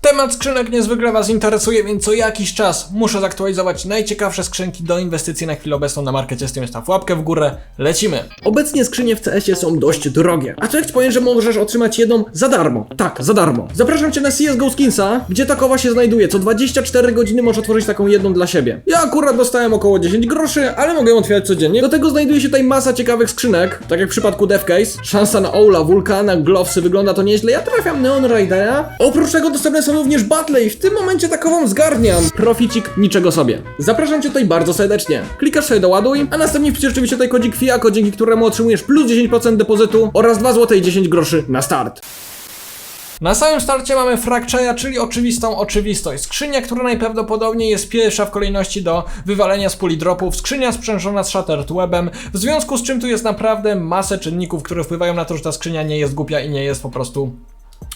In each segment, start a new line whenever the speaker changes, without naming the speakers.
Temat skrzynek niezwykle Was interesuje, więc co jakiś czas muszę zaktualizować najciekawsze skrzynki do inwestycji na chwilę obecną na markecie Steam. Staw łapkę w górę, lecimy!
Obecnie skrzynie w CS-ie są dość drogie. A ci powiem, że możesz otrzymać jedną za darmo? Tak, za darmo. Zapraszam cię na CSGO Skinsa, gdzie takowa się znajduje. Co 24 godziny możesz otworzyć taką jedną dla siebie. Ja akurat dostałem około 10 groszy, ale mogę ją otwierać codziennie. Do tego znajduje się tutaj masa ciekawych skrzynek, tak jak w przypadku Deathcase. Szansa na Oula, Vulkana, Glowsy, wygląda to nieźle. Ja trafiam Neon Ridera. Oprócz tego dostępne są również battle i w tym momencie takową zgarniam. Proficik niczego sobie. Zapraszam cię tutaj bardzo serdecznie. Klikasz sobie doładuj, a następnie wpisz oczywiście tutaj kodzik FIAKO, dzięki któremu otrzymujesz plus 10% depozytu oraz 2 zł i 10 groszy na start.
Na samym starcie mamy Fracture'a, czyli oczywistą oczywistość. Skrzynia, która najprawdopodobniej jest pierwsza w kolejności do wywalenia z puli dropów. Skrzynia sprzężona z Shattered Webem, w związku z czym tu jest naprawdę masę czynników, które wpływają na to, że ta skrzynia nie jest głupia i nie jest po prostu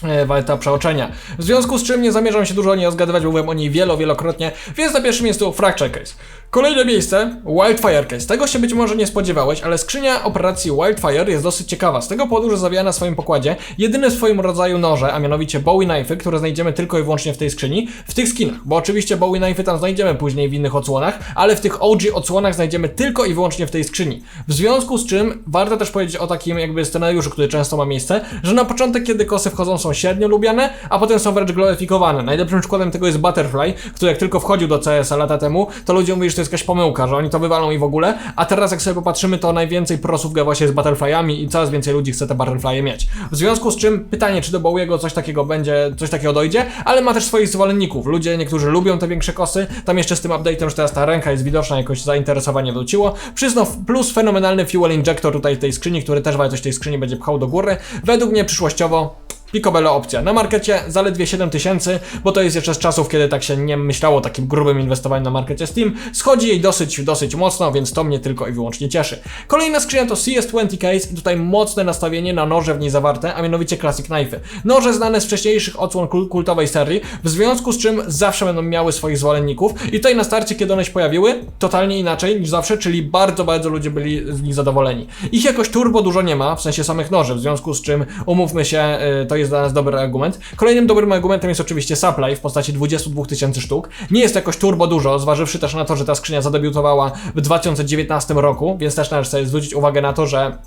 e, warta przeoczenia. W związku z czym nie zamierzam się dużo o niej rozgadywać, mówiłem o niej wielo, wielokrotnie, więc na pierwszym miejscu Fracture Case. Kolejne miejsce, Wildfire Case. Tego się być może nie spodziewałeś, ale skrzynia operacji Wildfire jest dosyć ciekawa, z tego powodu, że zawiera na swoim pokładzie jedyne w swoim rodzaju noże, a mianowicie Bowie Knife'y, które znajdziemy tylko i wyłącznie w tej skrzyni, w tych skinach, bo oczywiście Bowie Knife'y tam znajdziemy później w innych odsłonach, ale w tych OG odsłonach znajdziemy tylko i wyłącznie w tej skrzyni. W związku z czym warto też powiedzieć o takim jakby scenariuszu, który często ma miejsce, że na początek, kiedy kosy wchodzą, są średnio lubiane, a potem są wręcz gloryfikowane. Najlepszym przykładem tego jest Butterfly, który jak tylko wchodził do CS-a lata temu, to ludzie mówili, że to jest jakaś pomyłka, że oni to wywalą i w ogóle, a teraz jak sobie popatrzymy, to najwięcej prosów gra właśnie z Butterflyami i coraz więcej ludzi chce te Butterflye mieć. W związku z czym pytanie, czy do Bowiego coś takiego będzie, coś takiego dojdzie, ale ma też swoich zwolenników. Ludzie, niektórzy lubią te większe kosy, tam jeszcze z tym update'em, że teraz ta ręka jest widoczna, jakoś zainteresowanie wróciło. Przyznał plus fenomenalny fuel injector tutaj w tej skrzyni, który też wartość tej skrzyni będzie pchał do góry. Według mnie przyszłościowo Picobello opcja. Na markecie zaledwie 7000, bo to jest jeszcze z czasów, kiedy tak się nie myślało o takim grubym inwestowaniu na markecie Steam. Schodzi jej dosyć, dosyć mocno, więc to mnie tylko i wyłącznie cieszy. Kolejna skrzynia to CS20 Case i tutaj mocne nastawienie na noże w niej zawarte, a mianowicie Classic Knife'y. Noże znane z wcześniejszych odsłon kul- kultowej serii, w związku z czym zawsze będą miały swoich zwolenników i tutaj na starcie, kiedy one się pojawiły, totalnie inaczej niż zawsze, czyli bardzo, bardzo ludzie byli z nich zadowoleni. Ich jakoś turbo dużo nie ma, w sensie samych noży, w związku z czym umówmy się, y, to jest dla nas dobry argument. Kolejnym dobrym argumentem jest oczywiście supply w postaci 22 tysięcy sztuk. Nie jest to jakoś turbo dużo, zważywszy też na to, że ta skrzynia zadebiutowała w 2019 roku, więc też należy sobie zwrócić uwagę na to, że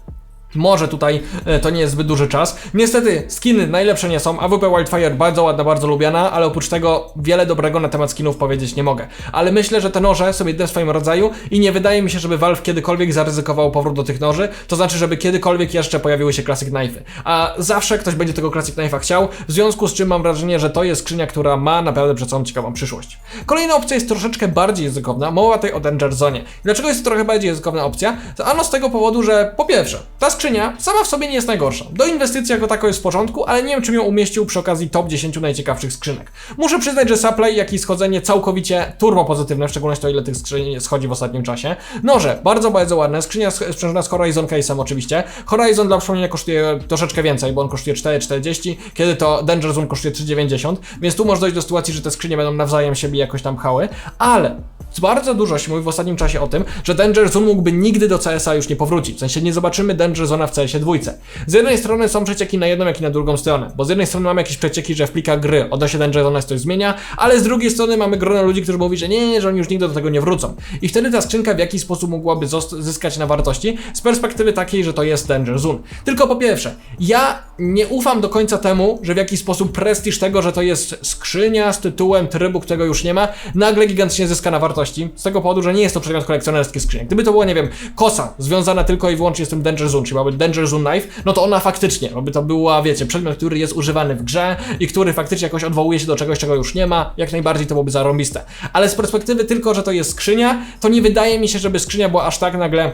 może tutaj e, to nie jest zbyt duży czas. Niestety skiny najlepsze nie są. AWP Wildfire bardzo ładna, bardzo lubiana, ale oprócz tego wiele dobrego na temat skinów powiedzieć nie mogę. Ale myślę, że te noże są jedyne w swoim rodzaju i nie wydaje mi się, żeby Valve kiedykolwiek zaryzykował powrót do tych noży. To znaczy, żeby kiedykolwiek jeszcze pojawiły się Classic Knife'y. A zawsze ktoś będzie tego Classic Knife'a chciał, w związku z czym mam wrażenie, że to jest skrzynia, która ma naprawdę przed sobą ciekawą przyszłość. Kolejna opcja jest troszeczkę bardziej językowna. Mowa tutaj o Danger Zone. Dlaczego jest to trochę bardziej językowna opcja? Ano z tego powodu, że po pierwsze, ta skrzynia sama w sobie nie jest najgorsza. Do inwestycji jako tako jest w porządku, ale nie wiem, czym ją umieścił przy okazji top 10 najciekawszych skrzynek. Muszę przyznać, że supply, jak i schodzenie całkowicie turbo pozytywne, w szczególności o ile tych skrzyń schodzi w ostatnim czasie. Noże, bardzo, bardzo ładne. Skrzynia sk- sprzężona z Horizon Case'em oczywiście. Horizon dla przypomnienia kosztuje troszeczkę więcej, bo on kosztuje 4,40, kiedy to Danger Zone kosztuje 3,90, więc tu może dojść do sytuacji, że te skrzynie będą nawzajem siebie jakoś tam pchały, ale bardzo dużo się mówi w ostatnim czasie o tym, że Danger Zone mógłby nigdy do CS-a już nie powrócić. W sensie nie zobaczymy Danger Zone'a w CS-ie dwójce. Z jednej strony są przecieki na jedną, jak i na drugą stronę, bo z jednej strony mamy jakieś przecieki, że w plikach gry Danger Zone'a się coś zmienia, ale z drugiej strony mamy grono ludzi, którzy mówi, że nie, że oni już nigdy do tego nie wrócą. I wtedy ta skrzynka w jakiś sposób mogłaby zyskać na wartości z perspektywy takiej, że to jest Danger Zone. Tylko po pierwsze, ja nie ufam do końca temu, że w jakiś sposób prestiż tego, że to jest skrzynia z tytułem trybu, którego już nie ma, nagle gigantycznie zyska na wartości. Z tego powodu, że nie jest to przedmiot kolekcjonerski skrzyniek. Gdyby to było, nie wiem, kosa związana tylko i wyłącznie z tym Danger Zone, czyli byłaby Danger Zone Knife, no to ona faktycznie, by to była, wiecie, przedmiot, który jest używany w grze i który faktycznie jakoś odwołuje się do czegoś, czego już nie ma, jak najbardziej to byłoby zarąbiste. Ale z perspektywy tylko, że to jest skrzynia, to nie wydaje mi się, żeby skrzynia była aż tak nagle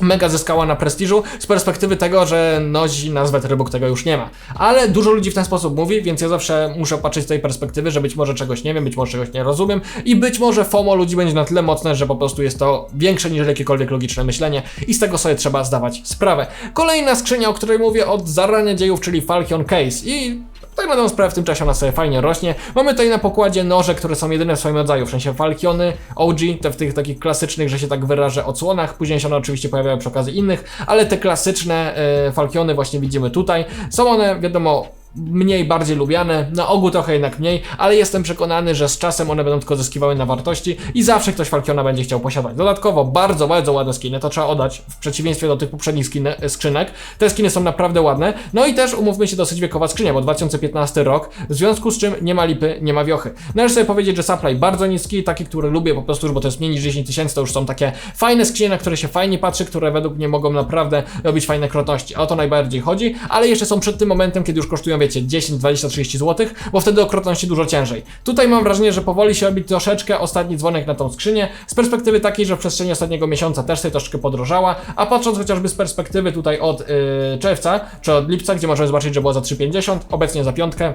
mega zyskała na prestiżu z perspektywy tego, że nosi nazwę trybu, którego już nie ma. Ale dużo ludzi w ten sposób mówi, więc ja zawsze muszę patrzeć z tej perspektywy, że być może czegoś nie wiem, być może czegoś nie rozumiem i być może FOMO ludzi będzie na tyle mocne, że po prostu jest to większe niż jakiekolwiek logiczne myślenie i z tego sobie trzeba zdawać sprawę. Kolejna skrzynia, o której mówię od zarania dziejów, czyli Falcon Case i tak na sprawę w tym czasie ona sobie fajnie rośnie. Mamy tutaj na pokładzie noże, które są jedyne w swoim rodzaju, w sensie Falkiony, OG, te w tych takich klasycznych, że się tak wyrażę, odsłonach. Później się one oczywiście pojawiają przy okazji innych, ale te klasyczne e, Falkiony właśnie widzimy tutaj. Są one, wiadomo, mniej, bardziej lubiane, na ogół trochę jednak mniej, ale jestem przekonany, że z czasem one będą tylko zyskiwały na wartości i zawsze ktoś Falkiona będzie chciał posiadać. Dodatkowo bardzo, bardzo ładne skiny, to trzeba oddać, w przeciwieństwie do tych poprzednich skin, skrzynek. Te skiny są naprawdę ładne, no i też umówmy się dosyć wiekowa skrzynia, bo 2015 rok, w związku z czym nie ma lipy, nie ma wiochy. Należy sobie powiedzieć, że supply bardzo niski, taki, który lubię po prostu, już, bo to jest mniej niż 10 tysięcy, to już są takie fajne skrzynie, na które się fajnie patrzy, które według mnie mogą naprawdę robić fajne krotności. O to najbardziej chodzi, ale jeszcze są przed tym momentem, kiedy już kosztują, wiecie, 10, 20, 30 zł, bo wtedy o krotności dużo ciężej. Tutaj mam wrażenie, że powoli się robi troszeczkę ostatni dzwonek na tą skrzynię, z perspektywy takiej, że w przestrzeni ostatniego miesiąca też sobie troszeczkę podrożała, a patrząc chociażby z perspektywy tutaj od yy, czerwca, czy od lipca, gdzie możemy zobaczyć, że była za 3,50, obecnie za piątkę,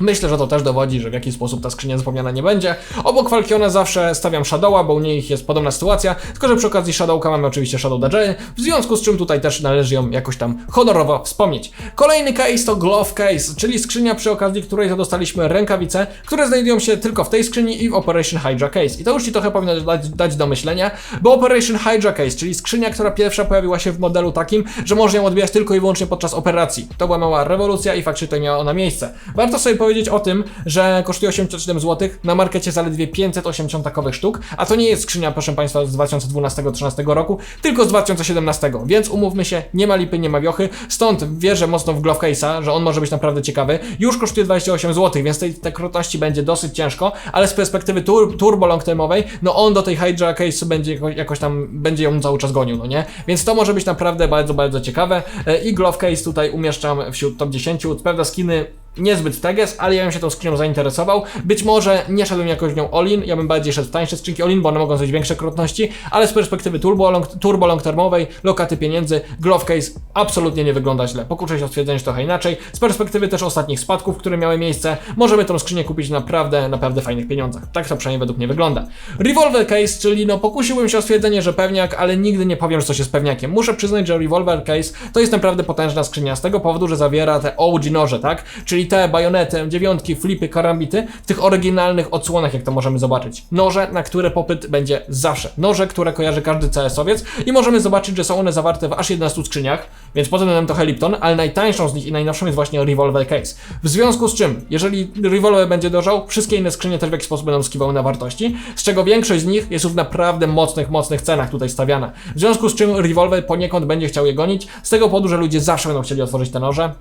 Myślę, że to też dowodzi, że w jakiś sposób ta skrzynia zapomniana nie będzie. Obok Falkiona zawsze stawiam Shadowa, bo u nich jest podobna sytuacja, tylko że przy okazji Shadowka mamy oczywiście Shadow Dajery, w związku z czym tutaj też należy ją jakoś tam honorowo wspomnieć. Kolejny case to Glove Case, czyli skrzynia przy okazji której to dostaliśmy rękawice, które znajdują się tylko w tej skrzyni i w Operation Hydra Case. I to już Ci trochę powinno dać, dać do myślenia, bo Operation Hydra Case, czyli skrzynia, która pierwsza pojawiła się w modelu takim, że można ją odbijać tylko i wyłącznie podczas operacji. To była mała rewolucja i faktycznie to miała ona miejsce. Warto sobie powiedzieć o tym, że kosztuje 87 zł, na markecie zaledwie 580 takowych sztuk, a to nie jest skrzynia, proszę Państwa, z 2012-2013 roku, tylko z 2017, więc umówmy się, nie ma lipy, nie ma wiochy, stąd wierzę mocno w Glove Case'a, że on może być naprawdę ciekawy. Już kosztuje 28 zł, więc tej, tej krotności będzie dosyć ciężko, ale z perspektywy tur, turbo long termowej, no on do tej Hydra Case będzie jakoś, jakoś tam, będzie ją cały czas gonił, no nie? Więc to może być naprawdę bardzo, bardzo ciekawe E, i Glove Case tutaj umieszczam wśród top 10, prawda, skiny niezbyt teges, ale ja bym się tą skrzynią zainteresował. Być może nie szedłbym jakoś nią all-in, ja bym bardziej szedł w tańsze skrzynki all-in, bo one mogą zrobić większe krotności, ale z perspektywy turbo long, turbo long termowej, lokaty pieniędzy, glove case absolutnie nie wygląda źle. Pokuszę się o stwierdzenie, że trochę inaczej. Z perspektywy też ostatnich spadków, które miały miejsce, możemy tą skrzynię kupić naprawdę, naprawdę fajnych pieniądzach. Tak to przynajmniej według mnie wygląda. Revolver case, czyli no pokusiłbym się o stwierdzenie, że pewniak, ale nigdy nie powiem, że coś jest pewniakiem. Muszę przyznać, że Revolver case to jest naprawdę potężna skrzynia z tego powodu, że zawiera te OG noże, tak? Czyli te bajonety, dziewiątki, flipy, karambity w tych oryginalnych odsłonach, jak to możemy zobaczyć. Noże, na które popyt będzie zawsze. Noże, które kojarzy każdy CS-owiec i możemy zobaczyć, że są one zawarte w aż 11 skrzyniach, więc pod względem trochę Lipton, ale najtańszą z nich i najnowszą jest właśnie Revolver Case. W związku z czym, jeżeli Revolver będzie dożał, wszystkie inne skrzynie też w jakiś sposób będą skiwały na wartości, z czego większość z nich jest już w naprawdę mocnych, mocnych cenach tutaj stawiana. W związku z czym Revolver poniekąd będzie chciał je gonić, z tego powodu, że ludzie zawsze będą chcieli otworzyć te noże,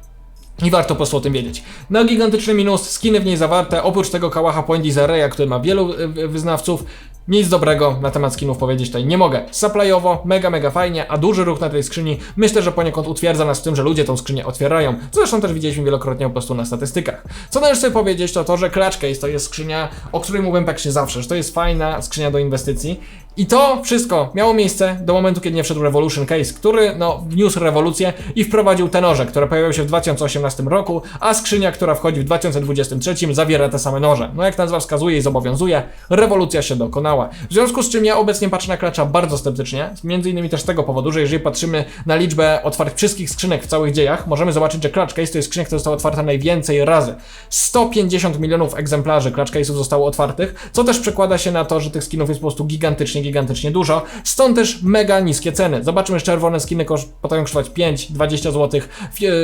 i warto po prostu o tym wiedzieć. No gigantyczny minus, skiny w niej zawarte, oprócz tego kałacha Point Reya, który ma wielu y, wyznawców, nic dobrego na temat skinów powiedzieć tutaj nie mogę. Supply'owo, mega, mega fajnie, a duży ruch na tej skrzyni myślę, że poniekąd utwierdza nas w tym, że ludzie tą skrzynię otwierają, zresztą też widzieliśmy wielokrotnie po prostu na statystykach. Co należy sobie powiedzieć, to to, że Clutch Case to jest skrzynia, o której mówiłem praktycznie zawsze, że to jest fajna skrzynia do inwestycji i to wszystko miało miejsce do momentu, kiedy nie wszedł Revolution Case, który no, wniósł rewolucję i wprowadził te noże, które pojawiły się w 2018 roku, a skrzynia, która wchodzi w 2023 zawiera te same noże. No jak nazwa wskazuje i zobowiązuje, rewolucja się dokonała. W związku z czym ja obecnie patrzę na klacza bardzo sceptycznie, między innymi też z tego powodu, że jeżeli patrzymy na liczbę otwartych wszystkich skrzynek w całych dziejach, możemy zobaczyć, że Clutch Case to jest skrzynia, która została otwarta najwięcej razy. 150 milionów egzemplarzy Clutch Case'ów zostało otwartych, co też przekłada się na to, że tych skinów jest po prostu gigantycznie, gigantycznie dużo, stąd też mega niskie ceny. Zobaczmy, że czerwone skiny potrafią kosztować 5, 20 zł,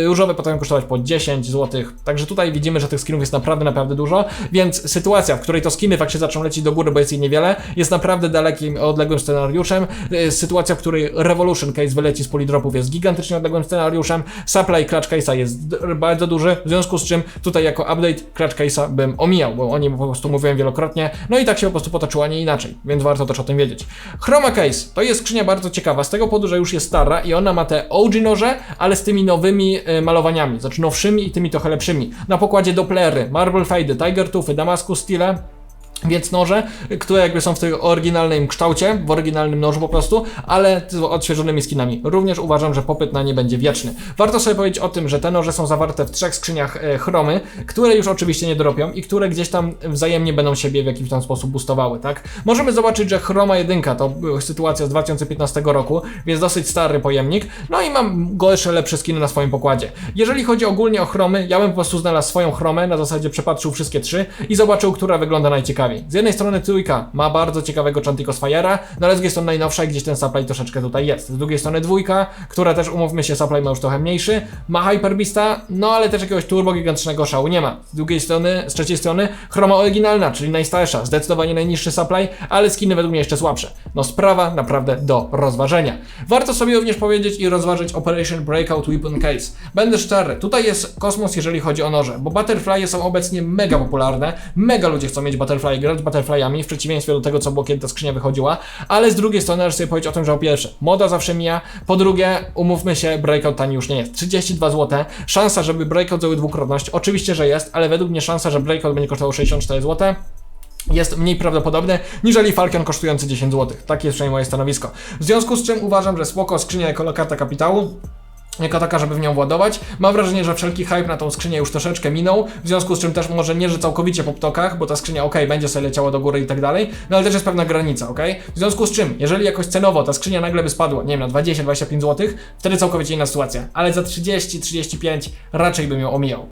różowe potrafią kosztować po 10 zł, także tutaj widzimy, że tych skinów jest naprawdę, naprawdę dużo, więc sytuacja, w której to skiny faktycznie zaczną lecieć do góry, bo jest ich niewiele, jest naprawdę dalekim, odległym scenariuszem. Y, Sytuacja, w której Revolution Case wyleci z polidropów jest gigantycznie odległym scenariuszem, supply Clutch Case'a jest bardzo duży, w związku z czym tutaj jako update Clutch Case'a bym omijał, bo o nim po prostu mówiłem wielokrotnie, no i tak się po prostu potoczyło, a nie inaczej, więc warto też o tym wiedzieć. Chroma Case to jest skrzynia bardzo ciekawa, z tego powodu, że już jest stara i ona ma te OG noże, ale z tymi nowymi y, malowaniami, znaczy nowszymi i tymi trochę lepszymi. Na pokładzie Dopplery, Marble Fade, Tiger Toothy, Damascus Steel, więc noże, które jakby są w tym oryginalnym kształcie, w oryginalnym nożu po prostu, ale z odświeżonymi skinami. Również uważam, że popyt na nie będzie wieczny. Warto sobie powiedzieć o tym, że te noże są zawarte w trzech skrzyniach e, chromy, które już oczywiście nie dropią i które gdzieś tam wzajemnie będą siebie w jakiś tam sposób boostowały, tak? Możemy zobaczyć, że chroma 1 to sytuacja z 2015 roku, więc dosyć stary pojemnik, no i mam gorsze, lepsze skiny na swoim pokładzie. Jeżeli chodzi ogólnie o chromy, ja bym po prostu znalazł swoją chromę, na zasadzie przepatrzył wszystkie trzy i zobaczył, która wygląda najciekawiej. Z jednej strony trójka ma bardzo ciekawego Chanticos Fire'a, no ale z drugiej strony najnowsza, gdzieś ten supply troszeczkę tutaj jest. Z drugiej strony dwójka, która też umówmy się, supply ma już trochę mniejszy, ma Hyper Beasta, no ale też jakiegoś turbo gigantycznego szału nie ma. Z drugiej strony, z trzeciej strony, chroma oryginalna, czyli najstarsza, zdecydowanie najniższy supply, ale skiny według mnie jeszcze słabsze. No sprawa naprawdę do rozważenia. Warto sobie również powiedzieć i rozważyć Operation Breakout Weapon Case. Będę szczery, tutaj jest kosmos, jeżeli chodzi o noże, bo Butterfly są obecnie mega popularne, mega ludzie chcą mieć Butterfly, grać Butterflyami, w przeciwieństwie do tego, co było kiedy ta skrzynia wychodziła, ale z drugiej strony należy sobie powiedzieć o tym, że po pierwsze, moda zawsze mija, po drugie, umówmy się, Breakout tani już nie jest. 32 zł, szansa, żeby Breakout zrobił dwukrotność, oczywiście, że jest, ale według mnie szansa, że Breakout będzie kosztował 64 zł, jest mniej prawdopodobne niżeli Falcon kosztujący 10 zł. Takie jest przynajmniej moje stanowisko. W związku z czym uważam, że spoko skrzynia jako lokarta kapitału. Jako taka, żeby w nią władować. Mam wrażenie, że wszelki hype na tą skrzynię już troszeczkę minął, w związku z czym też może nie, że całkowicie po ptokach, bo ta skrzynia ok, będzie sobie leciała do góry i tak dalej, no ale też jest pewna granica, ok? W związku z czym, jeżeli jakoś cenowo ta skrzynia nagle by spadła, nie wiem, na 20-25 zł, wtedy całkowicie inna sytuacja, ale za 30-35 raczej bym ją omijał.